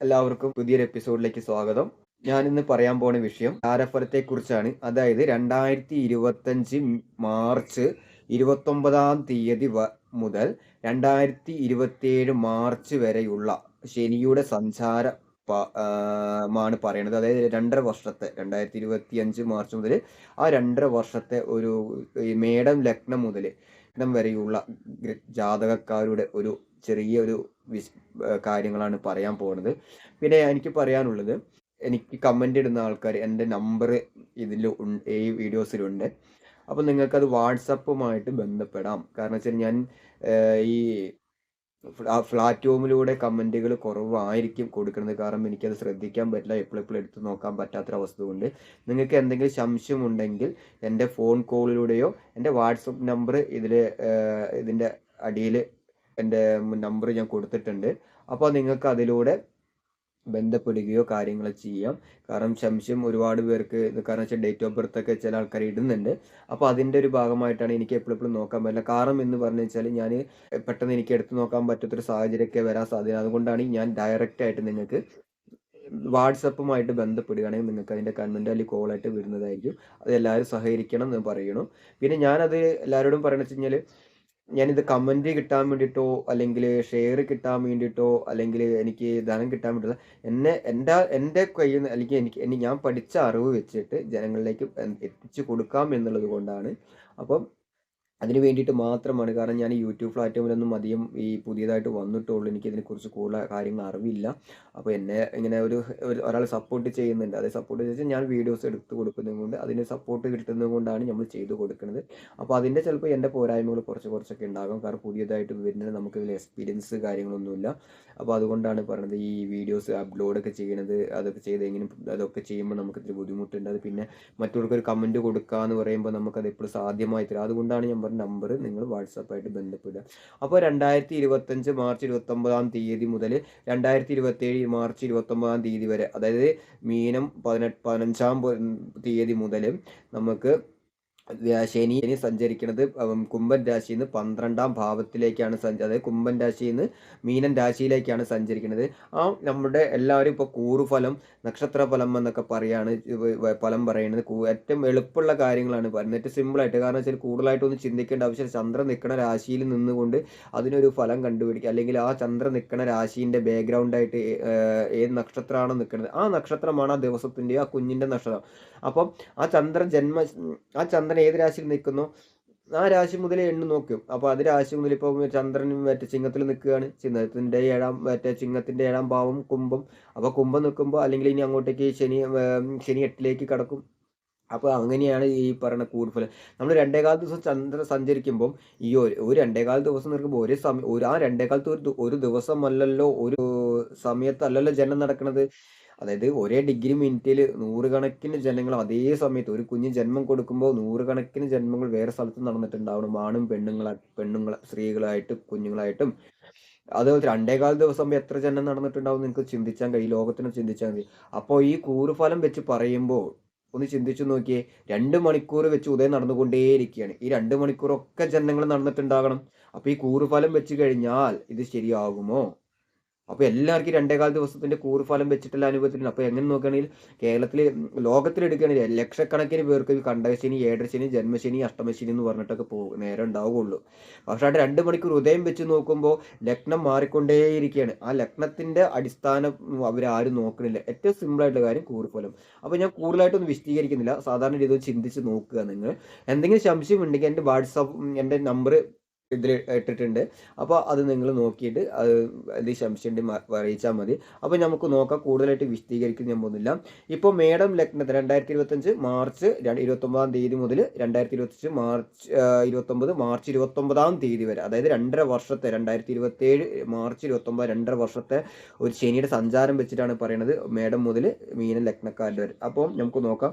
എല്ലാവർക്കും പുതിയൊരു എപ്പിസോഡിലേക്ക് സ്വാഗതം. ഞാൻ ഇന്ന് പറയാൻ പോണ വിഷയം താരഫലത്തെ കുറിച്ചാണ് അതായത് രണ്ടായിരത്തി ഇരുപത്തഞ്ച് മാർച്ച് ഇരുപത്തൊമ്പതാം തീയതി മുതൽ രണ്ടായിരത്തി ഇരുപത്തിയേഴ് മാർച്ച് വരെയുള്ള ശനിയുടെ സഞ്ചാര മാണ് പറയുന്നത് അതായത് രണ്ടര വർഷത്തെ രണ്ടായിരത്തി ഇരുപത്തി അഞ്ച് മാർച്ച് മുതൽ ആ രണ്ടര വർഷത്തെ ഒരു മേടം ലഗ്നം മുതൽ ലഗ്നം വരെയുള്ള ജാതകക്കാരുടെ ഒരു ചെറിയ ഒരു കാര്യങ്ങളാണ് പറയാൻ പോകുന്നത് പിന്നെ എനിക്ക് പറയാനുള്ളത് എനിക്ക് കമന്റ് ഇടുന്ന ആൾക്കാർ എന്റെ നമ്പർ ഇതിൽ ഈ വീഡിയോസിലുണ്ട് അപ്പോൾ നിങ്ങൾക്കത് വാട്സപ്പുമായിട്ട് ബന്ധപ്പെടാം. കാരണം വെച്ചാൽ ഞാൻ ഈ പ്ലാറ്റ്ഫോമിലൂടെ കമന്റുകൾ കുറവായിരിക്കും കൊടുക്കുന്നത്. കാരണം എനിക്കത് ശ്രദ്ധിക്കാൻ പറ്റില്ല. എപ്പോഴെപ്പോഴും എടുത്തു നോക്കാൻ പറ്റാത്തൊരവസ്ഥ കൊണ്ട്. നിങ്ങൾക്ക് എന്തെങ്കിലും സംശയം ഉണ്ടെങ്കിൽ എന്റെ ഫോൺ കോളിലൂടെയോ എന്റെ വാട്സപ്പ് നമ്പർ ഇതിൽ ഇതിന്റെ അടിയിൽ എന്റെ നമ്പർ ഞാൻ കൊടുത്തിട്ടുണ്ട്. അപ്പോൾ നിങ്ങൾക്ക് അതിലൂടെ ബന്ധപ്പെടുകയോ കാര്യങ്ങൾ ചെയ്യാം. കാരണം ശംശം ഒരുപാട് പേർക്ക് കാരണം വെച്ചാൽ ഡേറ്റ് ഓഫ് ബർത്ത് ഒക്കെ ചില ആൾക്കാർ ഇടുന്നുണ്ട്. അപ്പോൾ അതിന്റെ ഒരു ഭാഗമായിട്ടാണ് എനിക്ക് എപ്പോഴും നോക്കാൻ പറ്റില്ല. കാരണം എന്ന് പറഞ്ഞു വെച്ചാൽ ഞാൻ പെട്ടെന്ന് എനിക്ക് എടുത്തു നോക്കാൻ പറ്റാത്തൊരു സാഹചര്യമൊക്കെ വരാൻ സാധ്യത. അതുകൊണ്ടാണ് ഞാൻ ഡയറക്റ്റ് ആയിട്ട് നിങ്ങൾക്ക് വാട്സപ്പുമായിട്ട് ബന്ധപ്പെടുകയാണെങ്കിൽ നിങ്ങൾക്ക് അതിന്റെ കൺമെന്റ് അല്ലെങ്കിൽ കോളായിട്ട് വരുന്നതായിരിക്കും. അത് എല്ലാവരും സഹകരിക്കണം എന്ന് പറയണം. പിന്നെ ഞാനത് എല്ലാവരോടും പറയണമെന്ന് വെച്ച് കഴിഞ്ഞാൽ ഞാനിത് കമന്റ് കിട്ടാൻ വേണ്ടിയിട്ടോ അല്ലെങ്കിൽ ഷെയർ കിട്ടാൻ വേണ്ടിയിട്ടോ അല്ലെങ്കിൽ എനിക്ക് ധനം കിട്ടാൻ വേണ്ടിയിട്ടോ എന്നെ എന്റെ എന്റെ കയ്യിൽ നിന്ന് അല്ലെങ്കിൽ എനിക്ക് ഞാൻ പഠിച്ച അറിവ് വെച്ചിട്ട് ജനങ്ങളിലേക്ക് എത്തിച്ചു കൊടുക്കാം എന്നുള്ളത് കൊണ്ടാണ്. അപ്പം അതിന് വേണ്ടിയിട്ട് മാത്രമാണ്. കാരണം ഞാൻ യൂട്യൂബ് പ്ലാറ്റ്ഫോമിലൊന്നും അധികം ഈ പുതിയതായിട്ട് വന്നിട്ടുള്ളൂ. എനിക്ക് ഇതിനെക്കുറിച്ച് കൂടുതൽ കാര്യങ്ങൾ അറിവില്ല. അപ്പോൾ എന്നെ ഇങ്ങനെ ഒരു ഒരാൾ സപ്പോർട്ട് ചെയ്യുന്നുണ്ട്. അതേ സപ്പോർട്ട് ചെയ്ത് ഞാൻ വീഡിയോസ് എടുത്ത് കൊടുക്കുന്നത് കൊണ്ട് അതിന് സപ്പോർട്ട് കിട്ടുന്നത് കൊണ്ടാണ് നമ്മൾ ചെയ്തു കൊടുക്കുന്നത്. അപ്പോൾ അതിന്റെ ചിലപ്പോൾ എന്റെ പോരായ്മകൾ കുറച്ച് കുറച്ചൊക്കെ ഉണ്ടാകും. കാരണം പുതിയതായിട്ട് വരുന്നത് നമുക്ക് ഇതിൽ എക്സ്പീരിയൻസ് കാര്യങ്ങളൊന്നുമില്ല. അപ്പോൾ അതുകൊണ്ടാണ് പറയുന്നത് ഈ വീഡിയോസ് അപ്ലോഡൊക്കെ ചെയ്യണത് അതൊക്കെ ചെയ്ത് എങ്ങനെ അതൊക്കെ ചെയ്യുമ്പോൾ നമുക്ക് ഇത്തിരി ബുദ്ധിമുട്ടുണ്ട്. അത് പിന്നെ മറ്റുള്ളവർക്ക് ഒരു കമന്റ് കൊടുക്കുക എന്ന് പറയുമ്പോൾ നമുക്കത് എപ്പോഴും സാധ്യമായി തരാം അതുകൊണ്ടാണ് ഞാൻ നമ്പർ നിങ്ങൾ വാട്സാപ്പായിട്ട് ബന്ധപ്പെടുക. അപ്പോൾ രണ്ടായിരത്തി ഇരുപത്തഞ്ച് മാർച്ച് ഇരുപത്തൊമ്പതാം തീയതി മുതൽ രണ്ടായിരത്തി ഇരുപത്തേഴ് മാർച്ച് ഇരുപത്തൊമ്പതാം തീയതി വരെ അതായത് മീനം പതിനെട്ട് പതിനഞ്ചാം തീയതി മുതൽ നമുക്ക് ശനി ശനി സഞ്ചരിക്കുന്നത് കുംഭൻ രാശിയിൽ നിന്ന് പന്ത്രണ്ടാം ഭാവത്തിലേക്കാണ് സഞ്ച അതായത് കുംഭൻ രാശിയിൽ നിന്ന് മീനൻ രാശിയിലേക്കാണ് സഞ്ചരിക്കുന്നത്. ആ നമ്മുടെ എല്ലാവരും ഇപ്പോൾ കൂറുഫലം നക്ഷത്ര ഫലം എന്നൊക്കെ പറയാണ് ഫലം പറയുന്നത്. ഏറ്റവും എളുപ്പമുള്ള കാര്യങ്ങളാണ് പറയുന്നത്. ഏറ്റവും സിമ്പിളായിട്ട് കാരണം വെച്ചാൽ കൂടുതലായിട്ടൊന്നും ചിന്തിക്കേണ്ട ആവശ്യം ചന്ദ്രൻ നിൽക്കുന്ന രാശിയിൽ നിന്നുകൊണ്ട് അതിനൊരു ഫലം കണ്ടുപിടിക്കുക. അല്ലെങ്കിൽ ആ ചന്ദ്രൻ നിൽക്കുന്ന രാശിന്റെ ബാക്ക്ഗ്രൗണ്ടായിട്ട് ഏത് നക്ഷത്രമാണോ നിൽക്കുന്നത് ആ നക്ഷത്രമാണ് ആ ദിവസത്തിന്റെ ആ കുഞ്ഞിന്റെ നക്ഷത്രം. അപ്പം ആ ചന്ദ്രൻ ജന്മ ആ ചന്ദ്രൻ ഏത് രാശിയിൽ നിൽക്കുന്നു? ആ രാശി മുതൽ എണ്ണു നോക്കും. അപ്പോൾ അത് രാശി മുതൽ ഇപ്പോൾ ചന്ദ്രൻ മറ്റേ ചിങ്ങത്തിൽ നിൽക്കുകയാണ്. ചിങ്ങത്തിന്റെ ഏഴാം മറ്റേ ചിങ്ങത്തിന്റെ ഏഴാം ഭാവം കുംഭം. അപ്പോൾ കുംഭം നിൽക്കുമ്പോൾ അല്ലെങ്കിൽ ഇനി അങ്ങോട്ടേക്ക് ശനി ശനി എട്ടിലേക്ക് കടക്കും. അപ്പോൾ അങ്ങനെയാണ് ഈ പറയുന്ന കൂടുതൽ. നമ്മൾ രണ്ടേകാൽ ദിവസം ചന്ദ്രൻ സഞ്ചരിക്കുമ്പം ഈ ഒരു ഒരു രണ്ടേകാൽ ദിവസം നിൽക്കുമ്പോൾ ഒരേ സമയം ഒരു ആ രണ്ടേകാലത്ത് ഒരു ഒരു ദിവസമല്ലല്ലോ ഒരു സമയത്തല്ലല്ലോ ജനം നടക്കുന്നത് അതായത് ഒരേ ഡിഗ്രി മിനിറ്റിൽ നൂറുകണക്കിന് ജനങ്ങൾ അതേ സമയത്ത് ഒരു കുഞ്ഞ് ജന്മം കൊടുക്കുമ്പോൾ നൂറുകണക്കിന് ജന്മങ്ങൾ വേറെ സ്ഥലത്ത് നടന്നിട്ടുണ്ടാവണം. ആണും പെണ്ണുങ്ങളെ പെണ്ണുങ്ങളെ സ്ത്രീകളായിട്ട് കുഞ്ഞുങ്ങളായിട്ടും. അതുപോലെ രണ്ടേകാൽ ദിവസം എത്ര ജനം നടന്നിട്ടുണ്ടാവും നിങ്ങൾക്ക് ചിന്തിച്ചാൽ കഴിയും ലോകത്തിന് ചിന്തിച്ചാൽ മതി. അപ്പോൾ ഈ കൂറുഫലം വെച്ച് പറയുമ്പോൾ ഒന്ന് ചിന്തിച്ചു നോക്കിയേ. രണ്ട് മണിക്കൂർ വെച്ച് ഉദയം നടന്നുകൊണ്ടേയിരിക്കുകയാണ്. ഈ രണ്ട് മണിക്കൂറൊക്കെ ജനങ്ങൾ നടന്നിട്ടുണ്ടാകണം. അപ്പോൾ ഈ കൂറുഫലം വെച്ച് കഴിഞ്ഞാൽ ഇത് ശരിയാകുമോ? അപ്പോൾ എല്ലാവർക്കും രണ്ടേകാൽ ദിവസത്തിന്റെ കൂറുഫലം വെച്ചിട്ടുള്ള അനുഭവത്തിലുണ്ട്. അപ്പോൾ എങ്ങനെ നോക്കുകയാണെങ്കിൽ കേരളത്തിൽ ലോകത്തിലെടുക്കുകയാണെങ്കിൽ ലക്ഷക്കണക്കിന് പേർക്ക് കണ്ടകശനി ഏഴരശനി ജന്മശനി അഷ്ടമശനി എന്ന് പറഞ്ഞിട്ടൊക്കെ പോകും നേരം ഉണ്ടാവുകയുള്ളൂ. പക്ഷേ അവിടെ രണ്ട് മണിക്കൂർ ഉദയം വെച്ച് നോക്കുമ്പോൾ ലഗ്നം മാറിക്കൊണ്ടേയിരിക്കുകയാണ്. ആ ലഗ്നത്തിന്റെ അടിസ്ഥാനം അവരാരും നോക്കണില്ല. ഏറ്റവും സിമ്പിൾ ആയിട്ടുള്ള കാര്യം കൂറുഫലം അപ്പോൾ ഞാൻ കൂടുതലായിട്ടൊന്നും വിശദീകരിക്കുന്നില്ല. സാധാരണ രീതിയിൽ ചിന്തിച്ച് നോക്കുക നിങ്ങൾ. എന്തെങ്കിലും സംശയം ഉണ്ടെങ്കിൽ എന്റെ വാട്സാപ്പ് എന്റെ നമ്പർ ഇതിൽ ഇട്ടിട്ടുണ്ട്. അപ്പോൾ അത് നിങ്ങൾ നോക്കിയിട്ട് അത് എന്ത് സംശയം അറിയിച്ചാൽ മതി. അപ്പോൾ നമുക്ക് നോക്കാം കൂടുതലായിട്ട് വിശദീകരിക്കുന്ന പോകുന്നില്ല ഇപ്പോൾ മേഡം ലഗ്നത്തിൽ രണ്ടായിരത്തി ഇരുപത്തഞ്ച് മാർച്ച് ഇരുപത്തൊമ്പതാം തീയതി മുതൽ രണ്ടായിരത്തി ഇരുപത്തഞ്ച് മാർച്ച് ഇരുപത്തൊമ്പത് മാർച്ച് ഇരുപത്തൊമ്പതാം തീയതി വരെ അതായത് രണ്ടര വർഷത്തെ രണ്ടായിരത്തി ഇരുപത്തേഴ് മാർച്ച് ഇരുപത്തൊമ്പത് രണ്ടര വർഷത്തെ ഒരു ശനിയുടെ സഞ്ചാരം വെച്ചിട്ടാണ് പറയുന്നത് മേഡം മുതൽ മീന ലഗ്നക്കാരുടെ വരെ. അപ്പോൾ നമുക്ക് നോക്കാം.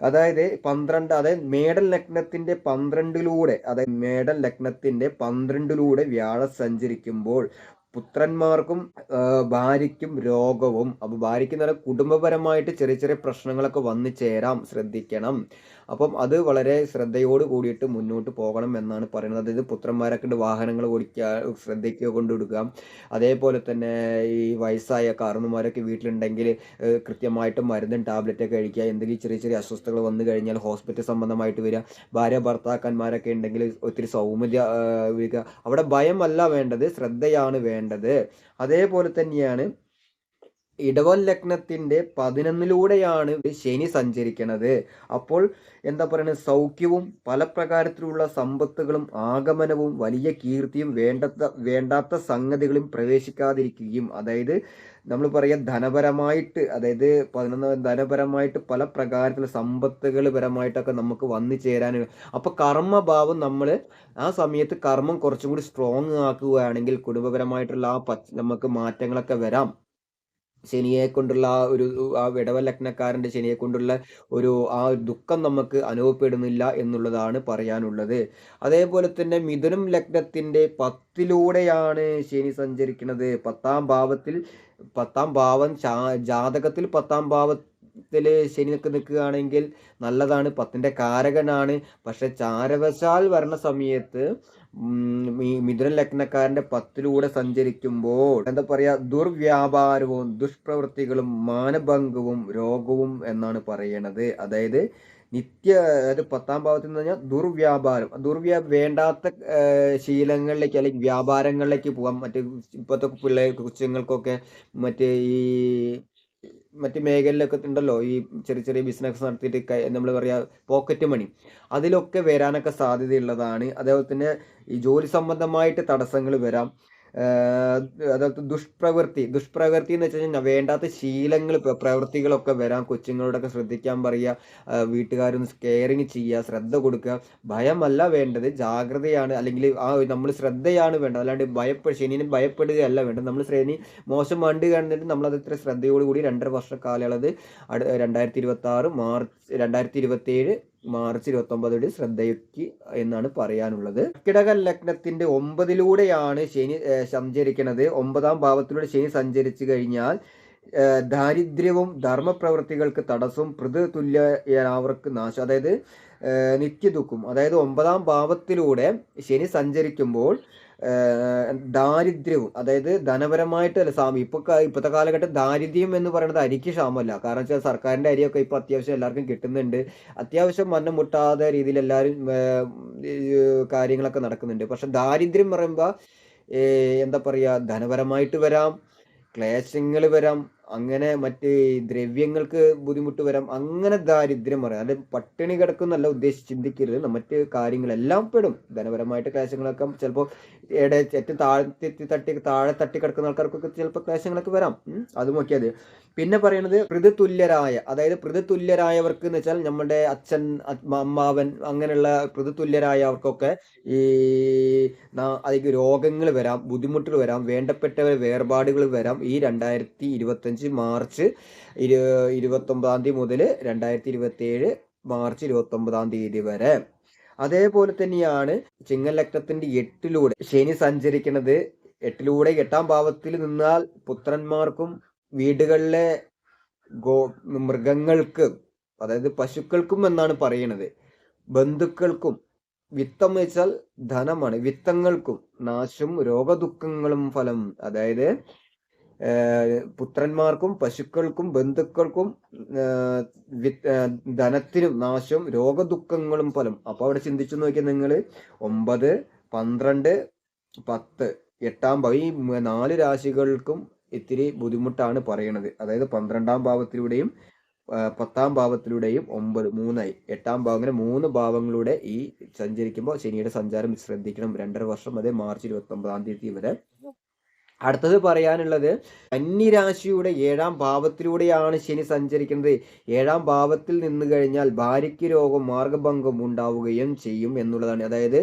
അതായത് പന്ത്രണ്ട് അതായത് മേടൽ ലഗ്നത്തിന്റെ പന്ത്രണ്ടിലൂടെ അതായത് മേടൽ ലഗ്നത്തിന്റെ പന്ത്രണ്ടിലൂടെ വ്യാഴം സഞ്ചരിക്കുമ്പോൾ പുത്രന്മാർക്കും ഭാര്യയ്ക്കും രോഗവും അപ്പോൾ ഭാര്യയ്ക്ക് നല്ല കുടുംബപരമായിട്ട് ചെറിയ ചെറിയ പ്രശ്നങ്ങളൊക്കെ വന്നു ചേരാം. ശ്രദ്ധിക്കണം. അപ്പം അത് വളരെ ശ്രദ്ധയോട് കൂടിയിട്ട് മുന്നോട്ട് പോകണം എന്നാണ് പറയുന്നത്. അതായത് പുത്രന്മാരൊക്കെ വാഹനങ്ങൾ ഓടിക്കുക ശ്രദ്ധയ്ക്ക് കൊണ്ടുവിടുക. അതേപോലെ തന്നെ ഈ വയസ്സായ കാരണന്മാരൊക്കെ വീട്ടിലുണ്ടെങ്കിൽ കൃത്യമായിട്ട് മരുന്നും ടാബ്ലറ്റൊക്കെ കഴിക്കുക. എന്തെങ്കിലും ചെറിയ ചെറിയ അസ്വസ്ഥതകൾ വന്നു കഴിഞ്ഞാൽ ഹോസ്പിറ്റൽ സംബന്ധമായിട്ട് വരിക. ഭാര്യ ഭർത്താക്കന്മാരൊക്കെ ഉണ്ടെങ്കിൽ ഒത്തിരി സൗമ്യത വരിക അവിടെ ഭയമല്ല വേണ്ടത് ശ്രദ്ധയാണ് വേണ്ടത്. അതേപോലെ തന്നെയാണ് ഇടവൽ ലഗ്നത്തിന്റെ പതിനൊന്നിലൂടെയാണ് ശനി സഞ്ചരിക്കുന്നത് അപ്പോൾ എന്താ പറയുന്നത് സൗഖ്യവും പല പ്രകാരത്തിലുള്ള സമ്പത്തുകളും ആഗമനവും വലിയ കീർത്തിയും വേണ്ടത്ത വേണ്ടാത്ത സംഗതികളും പ്രവേശിക്കാതിരിക്കുകയും അതായത് നമ്മൾ പറയാം ധനപരമായിട്ട് അതായത് പതിനൊന്ന് ധനപരമായിട്ട് പല പ്രകാരത്തിലുള്ള സമ്പത്തുകൾ പരമായിട്ടൊക്കെ നമുക്ക് വന്നു ചേരാൻ അപ്പോൾ കർമ്മഭാവം നമ്മൾ ആ സമയത്ത് കർമ്മം കുറച്ചും കൂടി സ്ട്രോങ് ആക്കുകയാണെങ്കിൽ കുടുംബപരമായിട്ടുള്ള ആ പച്ച നമുക്ക് മാറ്റങ്ങളൊക്കെ വരാം. ശനിയെ കൊണ്ടുള്ള ആ ഒരു ആ വിടവ ലഗ്നക്കാരന്റെ ശനിയെ കൊണ്ടുള്ള ഒരു ആ ദുഃഖം നമുക്ക് അനുഭവപ്പെടുന്നില്ല എന്നുള്ളതാണ് പറയാനുള്ളത്. അതേപോലെ തന്നെ മിഥുനം ലഗ്നത്തിന്റെ പത്തിലൂടെയാണ് ശനി സഞ്ചരിക്കുന്നത്. പത്താം ഭാവത്തിൽ പത്താം ഭാവം ജാതകത്തിൽ പത്താം ഭാവത്തിൽ ശനി നിൽക്ക് നിൽക്കുകയാണെങ്കിൽ നല്ലതാണ്. പത്തിന്റെ കാരകനാണ്. പക്ഷെ ചാരവശാൽ വരണ സമയത്ത് മിഥുന ലഗ്നക്കാരന്റെ പത്തിലൂടെ സഞ്ചരിക്കുമ്പോൾ എന്താ പറയാ ദുർവ്യാപാരവും ദുഷ്പ്രവൃത്തികളും മാനഭംഗവും രോഗവും എന്നാണ് പറയണത്. അതായത് നിത്യ അതായത് പത്താം ഭാവത്തിൽ നിന്ന് പറഞ്ഞാൽ ദുർവ്യാപാരം. ദുർവ്യാ വേണ്ടാത്ത ശീലങ്ങളിലേക്ക് അല്ലെങ്കിൽ വ്യാപാരങ്ങളിലേക്ക് പോകാം മറ്റേ ഇപ്പോഴത്തെ പിള്ളേർ കൊച്ചുങ്ങൾക്കൊക്കെ മറ്റേ ഈ മറ്റ് മേഖലയിലൊക്കെ ഉണ്ടല്ലോ ഈ ചെറിയ ചെറിയ ബിസിനസ് നടത്തിയിട്ട് നമ്മൾ പറയാ പോക്കറ്റ് മണി അതിലൊക്കെ വരാനൊക്കെ സാധ്യതയുള്ളതാണ്. അതേപോലെ തന്നെ ഈ ജോലി സംബന്ധമായിട്ട് തടസ്സങ്ങൾ വരാം. അതായത് ദുഷ്പ്രവൃത്തി. ദുഷ്പ്രവൃത്തി എന്ന് വെച്ച് കഴിഞ്ഞാൽ വേണ്ടാത്ത ശീലങ്ങൾ പ്രവൃത്തികളൊക്കെ വരാം കൊച്ചുങ്ങളോടൊക്കെ ശ്രദ്ധിക്കാൻ പറയുക വീട്ടുകാരൊന്ന് കെയറിങ് ചെയ്യുക ശ്രദ്ധ കൊടുക്കുക. ഭയമല്ല വേണ്ടത് ജാഗ്രതയാണ്. അല്ലെങ്കിൽ ആ നമ്മൾ ശ്രദ്ധയാണ് വേണ്ടത്. അല്ലാണ്ട് ഭയപ്പെ ശനിനെ ഭയപ്പെടുകയല്ല വേണ്ടത്. നമ്മൾ ശ്രേണി മോശം വണ്ട് കണ്ടിട്ട് നമ്മളത് ഇത്ര ശ്രദ്ധയോടുകൂടി രണ്ടര വർഷ കാലയളവ് രണ്ടായിരത്തി ഇരുപത്തി ആറ് മാർച്ച് രണ്ടായിരത്തി ഇരുപത്തി ഏഴ് മാർച്ച് ഇരുപത്തി ഒമ്പതോടെ ശ്രദ്ധയ്ക്ക് എന്നാണ് പറയാനുള്ളത്. കിടക ലഗ്നത്തിന്റെ ഒമ്പതിലൂടെയാണ് ശനി സഞ്ചരിക്കുന്നത് ഒമ്പതാം ഭാവത്തിലൂടെ ശനി സഞ്ചരിച്ചു കഴിഞ്ഞാൽ ദാരിദ്ര്യവും ധർമ്മപ്രവൃത്തികൾക്ക് തടസ്സവും പൃഥു നാശം അതായത് നിത്യദുഃഖം അതായത് ഒമ്പതാം ഭാവത്തിലൂടെ ശനി സഞ്ചരിക്കുമ്പോൾ ദാരിദ്ര്യവും അതായത് ധനപരമായിട്ട് അല്ല സാമി ഇപ്പൊ ഇപ്പോഴത്തെ കാലഘട്ടം ദാരിദ്ര്യം എന്ന് പറയുന്നത് അരിക്ക് ക്ഷാമല്ല കാരണം വെച്ചാൽ സർക്കാരിന്റെ അരിയൊക്കെ ഇപ്പൊ അത്യാവശ്യം എല്ലാവർക്കും കിട്ടുന്നുണ്ട്. അത്യാവശ്യം മണ്ണ് മുട്ടാതെ രീതിയിൽ എല്ലാവരും കാര്യങ്ങളൊക്കെ നടക്കുന്നുണ്ട്. പക്ഷെ ദാരിദ്ര്യം പറയുമ്പോൾ എന്താ പറയാ ധനപരമായിട്ട് വരാം ക്ലേശങ്ങൾ വരാം അങ്ങനെ മറ്റ് ദ്രവ്യങ്ങൾക്ക് ബുദ്ധിമുട്ട് വരാം അങ്ങനെ ദാരിദ്ര്യം പറയാം അത് പട്ടിണി കിടക്കുന്നല്ല ഉദ്ദേശിച്ച് ചിന്തിക്കരുത്. മറ്റ് കാര്യങ്ങളെല്ലാം പെടും. ധനപരമായിട്ട് ക്ലേശങ്ങളൊക്കെ ചിലപ്പോൾ ഇട ഏറ്റവും താഴ്ത്തി തട്ടി താഴെ തട്ടി കിടക്കുന്ന ആൾക്കാർക്കൊക്കെ ചിലപ്പോൾ ക്ലേശങ്ങളൊക്കെ വരാം. അത് നോക്കിയാൽ പിന്നെ പറയുന്നത് പൃഥുതുല്യരായ അതായത് പൃഥുതുല്യരായവർക്ക് എന്ന് വെച്ചാൽ നമ്മുടെ അച്ഛൻ അമ്മാവൻ അങ്ങനെയുള്ള പൃഥുതുല്യരായവർക്കൊക്കെ ഈ അതിലേക്ക് രോഗങ്ങൾ വരാം ബുദ്ധിമുട്ടുകൾ വരാം വേണ്ടപ്പെട്ട വേർപാടുകൾ വരാം. ഈ രണ്ടായിരത്തി ഇരുപത്തഞ്ച് മാർച്ച് ഇരു ഇരുപത്തൊമ്പതാം തീയതി മുതൽ രണ്ടായിരത്തി ഇരുപത്തി ഏഴ് മാർച്ച് ഇരുപത്തൊമ്പതാം തീയതി വരെ. അതേപോലെ തന്നെയാണ് ചിങ്ങലക്നത്തിന്റെ എട്ടിലൂടെ ശനി സഞ്ചരിക്കുന്നത് എട്ടിലൂടെ എട്ടാം ഭാവത്തിൽ നിന്നാൽ പുത്രന്മാർക്കും വീടുകളിലെ ഗോ മൃഗങ്ങൾക്ക് അതായത് പശുക്കൾക്കും എന്നാണ് പറയുന്നത് ബന്ധുക്കൾക്കും വിത്തം വെച്ചാൽ ധനമാണ്. വിത്തങ്ങൾക്കും നാശം രോഗദുഃഖങ്ങളും ഫലം. അതായത് പുത്രന്മാർക്കും പശുക്കൾക്കും ബന്ധുക്കൾക്കും ധനത്തിനും നാശവും രോഗദുഃഖങ്ങളും ഫലം. അപ്പൊ അവിടെ ചിന്തിച്ചു നോക്കിയാൽ നിങ്ങൾ ഒമ്പത് പന്ത്രണ്ട് പത്ത് എട്ടാം ഭാവം ഈ നാല് രാശികൾക്കും ഇത്തിരി ബുദ്ധിമുട്ടാണ് പറയണത്. അതായത് പന്ത്രണ്ടാം ഭാവത്തിലൂടെയും പത്താം ഭാവത്തിലൂടെയും ഒമ്പത് മൂന്നായി. എട്ടാം ഭാവം അങ്ങനെ മൂന്ന് ഭാവങ്ങളുടെ ഈ സഞ്ചരിക്കുമ്പോൾ ശനിയുടെ സഞ്ചാരം ശ്രദ്ധിക്കണം. രണ്ടര വർഷം അതേ മാർച്ച് ഇരുപത്തി ഒമ്പതാം തീയതി വരെ. അടുത്തത് പറയാനുള്ളത് കന്നിരാശിയുടെ ഏഴാം ഭാവത്തിലൂടെയാണ് ശനി സഞ്ചരിക്കുന്നത്. ഏഴാം ഭാവത്തിൽ നിന്ന് കഴിഞ്ഞാൽ ഭാര്യയ്ക്ക് രോഗം മാർഗഭംഗം ഉണ്ടാവുകയും ചെയ്യും എന്നുള്ളതാണ്. അതായത്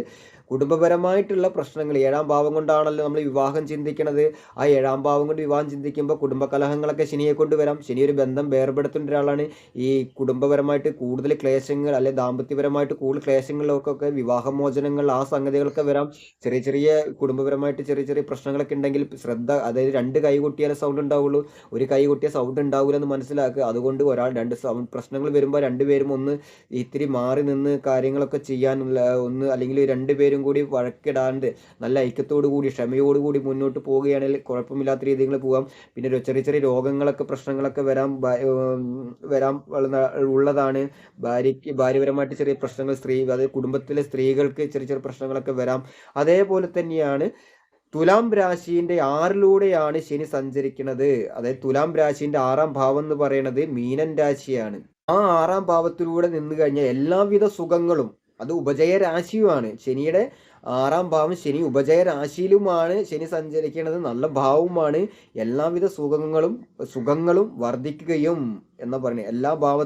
കുടുംബപരമായിട്ടുള്ള പ്രശ്നങ്ങൾ ഏഴാം ഭാവം കൊണ്ടാണല്ലോ നമ്മൾ വിവാഹം ചിന്തിക്കുന്നത് ആ ഏഴാം ഭാവം കൊണ്ട് വിവാഹം ചിന്തിക്കുമ്പോൾ കുടുംബകലഹങ്ങളൊക്കെ ശനിയെ കൊണ്ടുവരാം. ശനി ഒരു ബന്ധം വേർപെടുത്തേണ്ട ഒരാളാണ്. ഈ കുടുംബപരമായിട്ട് കൂടുതൽ ക്ലേശങ്ങൾ അല്ലെ ദാമ്പത്യപരമായിട്ട് കൂടുതൽ ക്ലേശങ്ങളിലൊക്കെ വിവാഹമോചനങ്ങൾ ആ സംഗതികളൊക്കെ വരാം. ചെറിയ ചെറിയ കുടുംബപരമായിട്ട് ചെറിയ ചെറിയ പ്രശ്നങ്ങളൊക്കെ ഉണ്ടെങ്കിൽ ശ്രദ്ധ അതായത് രണ്ട് കൈ കൊട്ടിയാലേ സൗണ്ട് ഉണ്ടാവുള്ളൂ. ഒരു കൈ കൊട്ടിയ സൗണ്ട് ഉണ്ടാവില്ല എന്ന് മനസ്സിലാക്കുക. അതുകൊണ്ട് ഒരാൾ രണ്ട് സൗണ്ട് പ്രശ്നങ്ങൾ വരുമ്പോൾ രണ്ടുപേരും ഒന്ന് ഇത്തിരി മാറി നിന്ന് കാര്യങ്ങളൊക്കെ ചെയ്യാനുള്ള ഒന്ന് അല്ലെങ്കിൽ രണ്ടുപേരും കൂടി വഴക്കിടാണ്ട് നല്ല ഐക്യത്തോടു കൂടി ക്ഷമയോടു കൂടി മുന്നോട്ട് പോവുകയാണെങ്കിൽ കുഴപ്പമില്ലാത്ത രീതിയിൽ പോകാം പിന്നെ ചെറിയ ചെറിയ രോഗങ്ങളൊക്കെ പ്രശ്നങ്ങളൊക്കെ വരാൻ വരാൻ ഉള്ളതാണ്. ഭാര്യയ്ക്ക് ഭാര്യപരമായിട്ട് ചെറിയ പ്രശ്നങ്ങൾ സ്ത്രീ അതായത് കുടുംബത്തിലെ സ്ത്രീകൾക്ക് ചെറിയ ചെറിയ പ്രശ്നങ്ങളൊക്കെ വരാം. അതേപോലെ തന്നെയാണ് തുലാം രാശിന്റെ ആറിലൂടെയാണ് ശനി സഞ്ചരിക്കുന്നത്. അതായത് തുലാം രാശിന്റെ ആറാം ഭാവം എന്ന് പറയുന്നത് മീനൻ രാശിയാണ്. ആ ആറാം ഭാവത്തിലൂടെ നിന്ന് കഴിഞ്ഞാൽ എല്ലാവിധ സുഖങ്ങളും അത് ഉപജയ രാശിയുമാണ്. ശനിയുടെ ആറാം ഭാവം ശനി ഉപജയ രാശിയിലുമാണ് ശനി സഞ്ചരിക്കുന്നത് നല്ല ഭാവവുമാണ്. എല്ലാവിധ സുഖങ്ങളും സുഖങ്ങളും വർദ്ധിക്കുകയും എന്നാ പറയുന്നത് എല്ലാ ഭാവ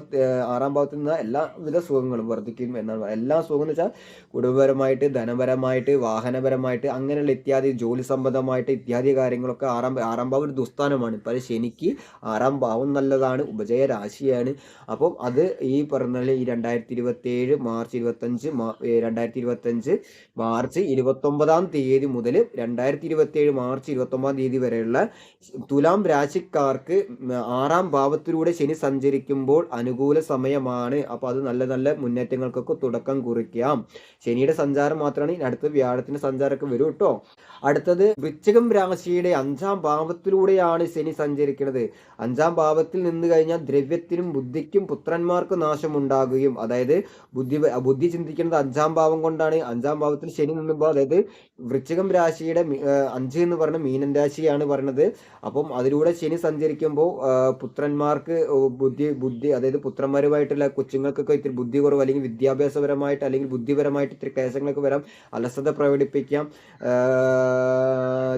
ആറാം ഭാവത്തിൽ നിന്ന് എല്ലാവിധ സുഖങ്ങളും വർദ്ധിക്കും എന്നാണ് എല്ലാ സുഖം എന്ന് വെച്ചാൽ കുടുംബപരമായിട്ട് ധനപരമായിട്ട് വാഹനപരമായിട്ട് അങ്ങനെയുള്ള ഇത്യാദി ജോലി സംബന്ധമായിട്ട് ഇത്യാദി കാര്യങ്ങളൊക്കെ ആറാം ആറാം ഭാവം ഒരു ദുസ്ഥാനമാണ്. പക്ഷേ ശനിക്ക് ആറാം ഭാവം നല്ലതാണ് ഉപജയ രാശിയാണ് അപ്പം അത് ഈ പറഞ്ഞ ഈ രണ്ടായിരത്തി ഇരുപത്തി ഏഴ് മാർച്ച് ഇരുപത്തഞ്ച് രണ്ടായിരത്തി ഇരുപത്തഞ്ച് മാർച്ച് ഇരുപത്തൊമ്പതാം തീയതി മുതൽ രണ്ടായിരത്തി ഇരുപത്തി ഏഴ് മാർച്ച് ഇരുപത്തൊമ്പതാം തീയതി വരെയുള്ള തുലാം രാശിക്കാർക്ക് ആറാം ഭാവത്തിലൂടെ ശനി സഞ്ചരിക്കുമ്പോൾ അനുകൂല സമയമാണ്. അപ്പോൾ അത് നല്ല നല്ല മുന്നേറ്റങ്ങൾക്കൊക്കെ തുടക്കം കുറിക്കാം. ശനിയുടെ സഞ്ചാരം മാത്രമാണ് അടുത്ത വ്യാഴത്തിന്റെ സഞ്ചാരമൊക്കെ വരും കേട്ടോ അടുത്തത് വൃശ്ചികം രാശിയുടെ അഞ്ചാം ഭാവത്തിലൂടെയാണ് ശനി സഞ്ചരിക്കുന്നത്. അഞ്ചാം ഭാവത്തിൽ നിന്ന് കഴിഞ്ഞാൽ ദ്രവ്യത്തിനും ബുദ്ധിക്കും പുത്രന്മാർക്കും നാശമുണ്ടാകുകയും അതായത് ബുദ്ധി ബുദ്ധി ചിന്തിക്കുന്നത് അഞ്ചാം ഭാവം കൊണ്ടാണ്. അഞ്ചാം ഭാവത്തിൽ ശനി നിന്നുമ്പോൾ അതായത് വൃശ്ചികം രാശിയുടെ അഞ്ച് എന്ന് പറഞ്ഞ മീനൻ രാശിയാണ് പറഞ്ഞത് അപ്പം അതിലൂടെ ശനി സഞ്ചരിക്കുമ്പോൾ പുത്രന്മാർക്ക് ബുദ്ധി ബുദ്ധി അതായത് പുത്രന്മാരുമായിട്ടുള്ള കൊച്ചുങ്ങൾക്കൊക്കെ ഇത്തിരി ബുദ്ധി കുറവ് അല്ലെങ്കിൽ വിദ്യാഭ്യാസപരമായിട്ട് അല്ലെങ്കിൽ ബുദ്ധിപരമായിട്ട് ഇത്തിരി ക്ലേശങ്ങളൊക്കെ വരാം. അലസത പ്രകടിപ്പിക്കാം.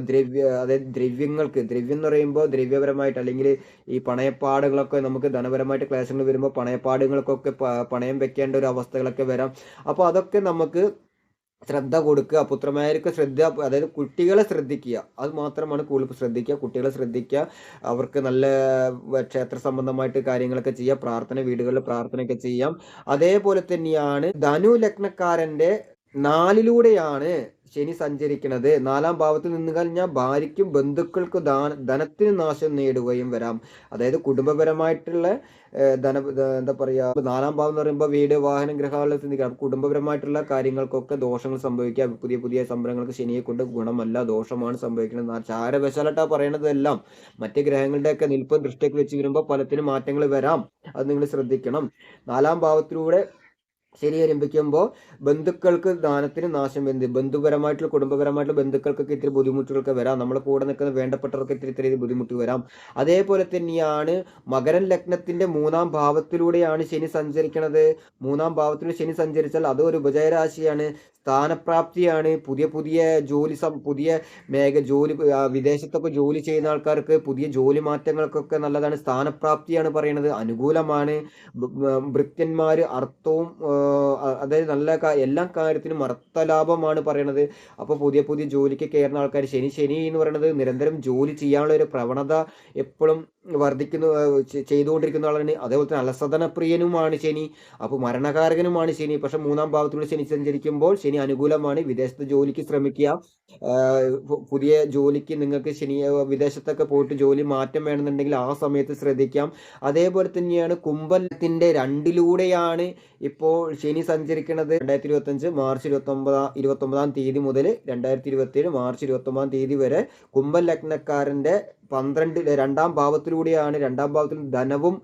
ദ്രവ്യ അതായത് ദ്രവ്യങ്ങൾക്ക് ദ്രവ്യം എന്ന് പറയുമ്പോൾ ദ്രവ്യപരമായിട്ട് അല്ലെങ്കിൽ ഈ പണയപ്പാടുകളൊക്കെ നമുക്ക് ധനപരമായിട്ട് ക്ലേശങ്ങൾ വരുമ്പോൾ പണയപ്പാടുകൾക്കൊക്കെ പണയം വെക്കേണ്ട ഒരു അവസ്ഥകളൊക്കെ വരാം. അപ്പോൾ അതൊക്കെ നമുക്ക് ശ്രദ്ധ കൊടുക്കുക പുത്രന്മാർക്ക് ശ്രദ്ധ അതായത് കുട്ടികളെ ശ്രദ്ധിക്കുക. അത് മാത്രമാണ് കൂടുതൽ ശ്രദ്ധിക്കുക. കുട്ടികളെ ശ്രദ്ധിക്കുക. അവർക്ക് നല്ല ക്ഷേത്ര സംബന്ധമായിട്ട് കാര്യങ്ങളൊക്കെ ചെയ്യുക പ്രാർത്ഥന വീടുകളിൽ പ്രാർത്ഥനയൊക്കെ ചെയ്യാം. അതേപോലെ തന്നെയാണ് ധനു ലഗ്നക്കാരന്റെ നാലിലൂടെയാണ് ശനി സഞ്ചരിക്കുന്നത് നാലാം ഭാവത്തിൽ നിന്ന് കഴിഞ്ഞാൽ ഭാര്യയ്ക്കും ബന്ധുക്കൾക്ക് ദാന ധനത്തിന് നാശം നേടുകയും വരാം. അതായത് കുടുംബപരമായിട്ടുള്ള ധന എന്താ പറയുക നാലാം ഭാവം എന്ന് പറയുമ്പോൾ വീട് വാഹനം ഗ്രഹാലയം ചിന്തിക്കാം കുടുംബപരമായിട്ടുള്ള കാര്യങ്ങൾക്കൊക്കെ ദോഷങ്ങൾ സംഭവിക്കാം. പുതിയ പുതിയ സംരംഭങ്ങൾക്ക് ശനിയെ കൊണ്ട് ഗുണമല്ല ദോഷമാണ് സംഭവിക്കുന്നത്. ചാരവശാലട്ടാ പറയണതെല്ലാം മറ്റ് ഗ്രഹങ്ങളുടെയൊക്കെ നിൽപ്പ് ദൃഷ്ടിയൊക്കെ വെച്ച് വരുമ്പോൾ പലത്തിനും മാറ്റങ്ങൾ വരാം. അത് നിങ്ങൾ ശ്രദ്ധിക്കണം. നാലാം ഭാവത്തിലൂടെ ശരി ആരംഭിക്കുമ്പോൾ ബന്ധുക്കൾക്ക് ദാനത്തിന് നാശം വരുന്നത് ബന്ധുപരമായിട്ടുള്ള കുടുംബപരമായിട്ടുള്ള ബന്ധുക്കൾക്കൊക്കെ ഇത്തിരി ബുദ്ധിമുട്ടുകളൊക്കെ വരാം. നമ്മൾ കൂടെ നിൽക്കുന്ന വേണ്ടപ്പെട്ടവർക്ക് ഇത്തിരി ഇത്തിരി ബുദ്ധിമുട്ട് വരാം. അതേപോലെ തന്നെയാണ് മകരൻ ലഗ്നത്തിന്റെ മൂന്നാം ഭാവത്തിലൂടെയാണ് ശനി സഞ്ചരിക്കുന്നത് മൂന്നാം ഭാവത്തിൽ ശനി സഞ്ചരിച്ചാൽ അത് ഒരു ഉപജയരാശിയാണ്. സ്ഥാനപ്രാപ്തിയാണ്. പുതിയ പുതിയ ജോലി സം പുതിയ മേഖ ജോലി വിദേശത്തൊക്കെ ജോലി ചെയ്യുന്ന ആൾക്കാർക്ക് പുതിയ ജോലി മാറ്റങ്ങൾക്കൊക്കെ നല്ലതാണ്. സ്ഥാനപ്രാപ്തിയാണ് പറയുന്നത് അനുകൂലമാണ്. ഭൃത്യന്മാർ അർത്ഥവും അതായത് നല്ല എല്ലാ കാര്യത്തിനും അർത്ഥലാഭമാണ് പറയണത്. അപ്പോൾ പുതിയ പുതിയ ജോലിക്ക് കയറുന്ന ആൾക്കാർ ശനി ശനി എന്ന് പറയുന്നത് നിരന്തരം ജോലി ചെയ്യാനുള്ള ഒരു പ്രവണത എപ്പോഴും വർദ്ധിക്കുന്നു ചെയ്തുകൊണ്ടിരിക്കുന്ന ആളാണ്. അതേപോലെ തന്നെ അലസതനപ്രിയനുമാണ് ശനി. അപ്പോൾ മരണകാരകനുമാണ് ശനി. പക്ഷെ മൂന്നാം ഭാവത്തിലൂടെ ശനി സഞ്ചരിക്കുമ്പോൾ ശനി അനുകൂലമാണ്. വിദേശത്ത് ജോലിക്ക് ശ്രമിക്കുക. പുതിയ ജോലിക്ക് നിങ്ങൾക്ക് ശനി വിദേശത്തൊക്കെ പോയിട്ട് ജോലി മാറ്റം വേണമെന്നുണ്ടെങ്കിൽ ആ സമയത്ത് ശ്രദ്ധിക്കാം. അതേപോലെ തന്നെയാണ് കുംഭലത്തിന്റെ രണ്ടിലൂടെയാണ് ഇപ്പോൾ ശനി സഞ്ചരിക്കുന്നത്. രണ്ടായിരത്തി ഇരുപത്തഞ്ച് മാർച്ച് ഇരുപത്തി ഒമ്പതാം ഇരുപത്തി ഒമ്പതാം തീയതി മുതൽ രണ്ടായിരത്തി ഇരുപത്തി ഏഴ് മാർച്ച് ഇരുപത്തി ഒമ്പതാം തീയതി വരെ കുംഭ ലഗ്നക്കാരന്റെ പന്ത്രണ്ട് രണ്ടാം ഭാവത്തിലൂടെയാണ് രണ്ടാം ഭാവത്തിൽ ധനവും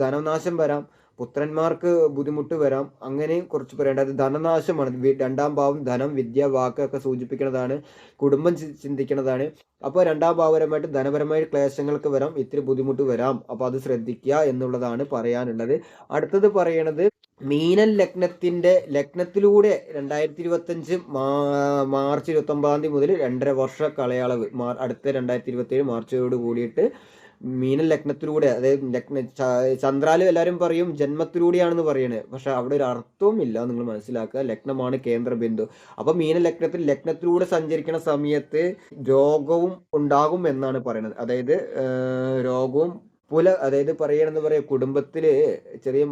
ധനനാശം വരാം. പുത്രന്മാർക്ക് ബുദ്ധിമുട്ട് വരാം. അങ്ങനെയും കുറച്ച് പറയേണ്ട അത് ധനനാശമാണ്. രണ്ടാം ഭാവം ധനം വിദ്യ വാക്കൊക്കെ സൂചിപ്പിക്കുന്നതാണ്. കുടുംബം ചിന്തിക്കുന്നതാണ്. അപ്പോൾ രണ്ടാം ഭാവപരമായിട്ട് ധനപരമായ ക്ലേശങ്ങൾക്ക് വരാം. ഇത്തിരി ബുദ്ധിമുട്ട് വരാം. അപ്പോൾ അത് ശ്രദ്ധിക്കുക എന്നുള്ളതാണ് പറയാനുള്ളത്. അടുത്തത് പറയണത് മീനൻ ലഗ്നത്തിന്റെ ലഗ്നത്തിലൂടെ രണ്ടായിരത്തി ഇരുപത്തഞ്ച് മാർച്ച് ഇരുപത്തി ഒമ്പതാം തീയതി മുതൽ രണ്ടര വർഷ കാലയളവ്. അടുത്ത രണ്ടായിരത്തി ഇരുപത്തി ഏഴ് മാർച്ചോട് കൂടിയിട്ട് മീനൻ ലഗ്നത്തിലൂടെ അതായത് ലഗ്ന ചന്ദ്രാലും എല്ലാവരും പറയും ജന്മത്തിലൂടെയാണെന്ന് പറയണേ. പക്ഷെ അവിടെ ഒരു അർത്ഥവും ഇല്ല നിങ്ങൾ മനസ്സിലാക്കുക. ലഗ്നമാണ് കേന്ദ്ര ബിന്ദു അപ്പൊ മീന ലഗ്നത്തിൽ ലഗ്നത്തിലൂടെ സഞ്ചരിക്കുന്ന സമയത്ത് രോഗവും ഉണ്ടാകും എന്നാണ് പറയുന്നത് അതായത് രോഗവും പുല അതായത് പറയണമെന്ന് പറയാം കുടുംബത്തിൽ ചെറിയ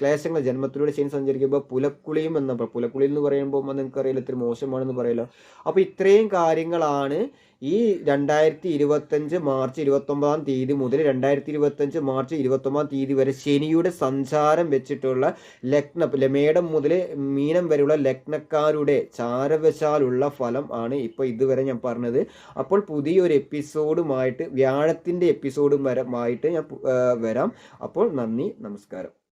ക്ലേശങ്ങൾ ജന്മത്തിലൂടെ ചെയ്യുന്ന സഞ്ചരിക്കുമ്പോൾ പുലക്കുളിയും എന്ന പുലക്കുളി എന്ന് പറയുമ്പോൾ നിങ്ങൾക്കറിയില്ല ഇത്തിരി മോശമാണെന്ന് പറയല്ലോ. അപ്പോൾ ഇത്രയും കാര്യങ്ങളാണ് ഈ രണ്ടായിരത്തി ഇരുപത്തഞ്ച് മാർച്ച് ഇരുപത്തൊമ്പതാം തീയതി മുതൽ രണ്ടായിരത്തി ഇരുപത്തഞ്ച് മാർച്ച് ഇരുപത്തൊമ്പതാം തീയതി വരെ ശനിയുടെ സഞ്ചാരം വെച്ചിട്ടുള്ള ലഗ്ന മേടം മുതൽ മീനം വരെയുള്ള ലഗ്നക്കാരുടെ ചാരവശാലുള്ള ഫലം ആണ് ഇപ്പോൾ ഇതുവരെ ഞാൻ പറഞ്ഞത്. അപ്പോൾ പുതിയൊരു എപ്പിസോഡുമായിട്ട് വ്യാഴത്തിന്റെ എപ്പിസോഡും വരമായിട്ട് ഞാൻ വരാം. അപ്പോൾ നന്ദി നമസ്കാരം.